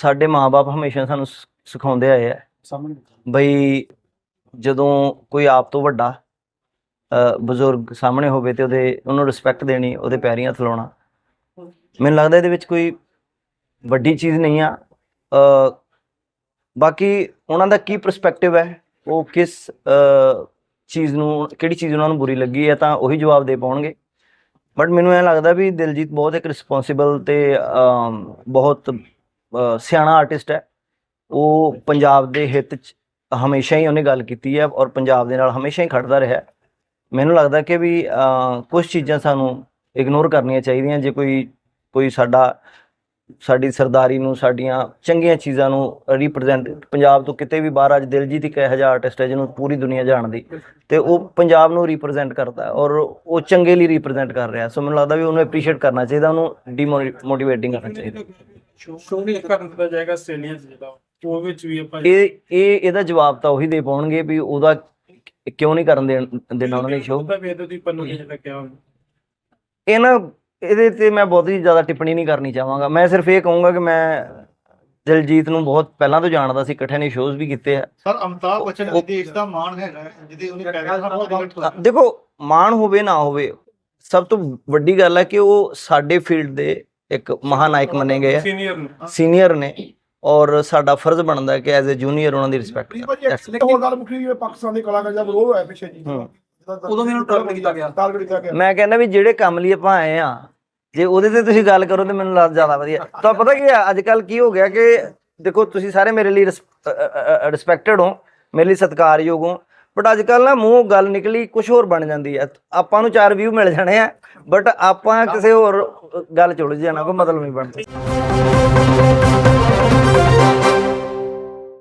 ਸਾਡੇ ਮਾਪੇ ਹਮੇਸ਼ਾ ਸਾਨੂੰ ਸਿਖਾਉਂਦੇ ਆਏ ਆ। ਬਈ ਜਦੋਂ ਕੋਈ ਆਪ ਤੋਂ ਵੱਡਾ ਬਜ਼ੁਰਗ ਸਾਹਮਣੇ ਹੋਵੇ ਤੇ ਉਹਦੇ ਉਹਨੂੰ ਰਿਸਪੈਕਟ ਦੇਣੀ ਉਹਦੇ ਪੈਰੀਂ ਹੱਥ ਲਾਉਣਾ। ਮੈਨੂੰ ਲੱਗਦਾ ਇਹਦੇ ਵਿੱਚ ਕੋਈ ਵੱਡੀ ਚੀਜ਼ ਨਹੀਂ ਆ। ਬਾਕੀ ਉਹਨਾਂ ਦਾ ਕੀ ਪਰਸਪੈਕਟਿਵ ਹੈ? ਉਹ ਕਿਸ ਚੀਜ਼ ਨੂੰ ਕਿਹੜੀ ਚੀਜ਼ ਉਹਨਾਂ ਨੂੰ ਬੁਰੀ ਲੱਗੀ ਹੈ ਤਾਂ ਉਹੀ ਜਵਾਬ ਦੇ ਪਾਉਣਗੇ। ਬਟ ਮੈਨੂੰ ਇਹ ਲੱਗਦਾ ਵੀ ਦਿਲਜੀਤ ਬਹੁਤ ਇੱਕ ਰਿਸਪੌਂਸਿਬਲ ਤੇ ਬਹੁਤ ਸਿਆਣਾ ਆਰਟਿਸਟ ਹੈ। ਉਹ ਪੰਜਾਬ ਦੇ ਹਿੱਤ 'ਚ ਹਮੇਸ਼ਾ ਹੀ ਉਹਨੇ ਗੱਲ ਕੀਤੀ ਹੈ ਔਰ ਪੰਜਾਬ ਦੇ ਨਾਲ ਹਮੇਸ਼ਾ ਹੀ ਖੜਦਾ ਰਿਹਾ। ਮੈਨੂੰ ਲੱਗਦਾ ਕਿ ਵੀ ਕੁਝ ਚੀਜ਼ਾਂ ਸਾਨੂੰ ਇਗਨੋਰ ਕਰਨੀਆਂ ਚਾਹੀਦੀਆਂ। ਜੇ ਕੋਈ ਕੋਈ ਸਾਡਾ ਸਾਡੀ ਸਰਦਾਰੀ ਨੂੰ ਸਾਡੀਆਂ ਚੰਗੀਆਂ ਚੀਜ਼ਾਂ ਨੂੰ ਰਿਪਰੈਜ਼ੈਂਟ ਪੰਜਾਬ ਤੋਂ ਕਿਤੇ ਵੀ ਬਾਹਰ ਅੱਜ ਦਿਲਜੀਤ ਇੱਕ ਇਹੋ ਜਿਹਾ ਆਰਟਿਸਟ ਹੈ ਜਿਹਨੂੰ ਪੂਰੀ ਦੁਨੀਆ ਜਾਣਦੀ ਤੇ ਉਹ ਪੰਜਾਬ ਨੂੰ ਰਿਪਰੈਜ਼ੈਂਟ ਕਰਦਾ ਔਰ ਉਹ ਚੰਗੇ ਲਈ ਰਿਪਰੈਜ਼ੈਂਟ ਕਰ ਰਿਹਾ ਸੋ ਮੈਨੂੰ ਲੱਗਦਾ ਵੀ ਉਹਨੂੰ ਐਪਰੀਸ਼ੀਏਟ ਕਰਨਾ ਚਾਹੀਦਾ ਉਹਨੂੰ ਡੀਮੋਟੀਵੇਟਿੰਗ ਕਰਨਾ ਚਾਹੀਦਾ। ਸ਼ੋਅ ਕਰਨ ਦਿੱਤਾ ਜਾਏਗਾ ਆਸਟ੍ਰੇਲੀਆ 'ਚ ਜਿਹੜਾ ਉਹ ਵਿੱਚ ਵੀ ਆਪਾਂ ਇਹ ਇਹ ਇਹਦਾ ਜਵਾਬ ਤਾਂ ਉਹੀ ਦੇ ਪਾਉਣਗੇ ਵੀ ਉਹਦਾ ਕਿਉਂ ਨਹੀਂ ਕਰਨ ਦੇਣ ਦੇਣਾ ਉਹਨਾਂ ਨੇ ਸ਼ੋਅ। ਉਹਦਾ ਵੀ ਇਹਦੇ ਦੀ ਪੰਨੂ ਨੇ ਜਿਹੜਾ ਕਿਹਾ। ਇਹ ਨਾ ਇਹਦੇ ਤੇ ਮੈਂ ਬਹੁਤੀ ਜ਼ਿਆਦਾ ਟਿੱਪਣੀ ਨਹੀਂ ਕਰਨੀ ਚਾਹਾਂਗਾ। ਮੈਂ ਸਿਰਫ ਇਹ ਕਹੂੰਗਾ ਕਿ ਮੈਂ ਦਿਲਜੀਤ ਨੂੰ ਬਹੁਤ ਪਹਿਲਾਂ ਤੋਂ ਜਾਣਦਾ ਸੀ ਇਕੱਠੇ ਨੇ ਸ਼ੋਜ਼ ਵੀ ਕੀਤੇ ਆ। ਸਰ ਅਮਤਾਬ ਬੱਚਨ ਜੀ ਦੇਸ਼ ਦਾ ਮਾਣ ਹੈਗਾ ਹੈ, ਜਿਹਦੇ ਉਹਨੇ ਪੈਦਾ ਦੇਖੋ ਮਾਣ ਹੋਵੇ ਨਾ ਹੋਵੇ ਸਭ ਤੋਂ ਵੱਡੀ ਗੱਲ ਹੈ ਕਿ ਉਹ ਸਾਡੇ ਫੀਲਡ ਦੇ ਇੱਕ ਮਹਾਨਾਇਕ ਮੰਨੇ ਗਏ ਆ। ਸੀਨੀਅਰ ਨੂੰ। ਸੀਨੀਅਰ ਨੇ। ਔਰ ਸਾਡਾ ਫਰਜ਼ ਬਣਦਾ ਹੈ ਕਿ ਐਜ਼ ਅ ਜੂਨੀਅਰ ਉਹਨਾਂ ਦੀ ਰਿਸਪੈਕਟ ਇੱਕ ਹੋਰ ਗੱਲ ਮੁੱਕੀ ਜਿਵੇਂ ਪਾਕਿਸਤਾਨ ਦੇ ਕਲਾਕਾਰ ਜਦ ਉਹ ਹੋਇਆ ਪਿੱਛੇ ਜੀ। ਹੂੰ। ਉਦੋਂ ਵੀ ਇਹਨੂੰ ਟਾਰਗੇਟ ਕੀਤਾ ਗਿਆ। ਟਾਰਗੇਟ ਕੀਤਾ ਗਿਆ। ਮੈਂ ਕਹਿੰਦਾ ਵੀ ਜਿਹੜੇ ਕੰਮ ਲਈ ਆਪਾਂ ਆਏ ਆ ਜੇ ਉਹਦੇ ਤੇ ਤੁਸੀਂ ਗੱਲ ਕਰੋ ਤੇ ਮੈਨੂੰ ਲੱਗਦਾ ਜ਼ਿਆਦਾ ਵਧੀਆ। ਤਾਂ ਪਤਾ ਕੀ ਆ ਅੱਜ ਕੱਲ ਕੀ ਹੋ ਗਿਆ ਕਿ ਦੇਖੋ ਤੁਸੀਂ ਸਾਰੇ ਮੇਰੇ ਲਈ ਰਿਸਪੈਕਟਡ ਹੋ ਮੇਰੇ ਲਈ ਸਤਿਕਾਰਯੋਗ ਹੋ। ਬਟ ਅੱਜ ਕੱਲ ਨਾ ਮੂੰਹ ਗੱਲ ਨਿਕਲੀ ਕੁਝ ਹੋਰ ਬਣ ਜਾਂਦੀ ਆ ਆਪਾਂ ਨੂੰ ਚਾਰ ਵਿਊ ਮਿਲ ਜਾਣੇ ਆ ਬਟ ਆਪਾਂ ਕਿਸੇ ਹੋਰ ਗੱਲ ਚ ਉਲਝ ਜਾਣਾ, ਕੋਈ ਮਤਲਬ ਨਹੀਂ ਬਣਦਾ।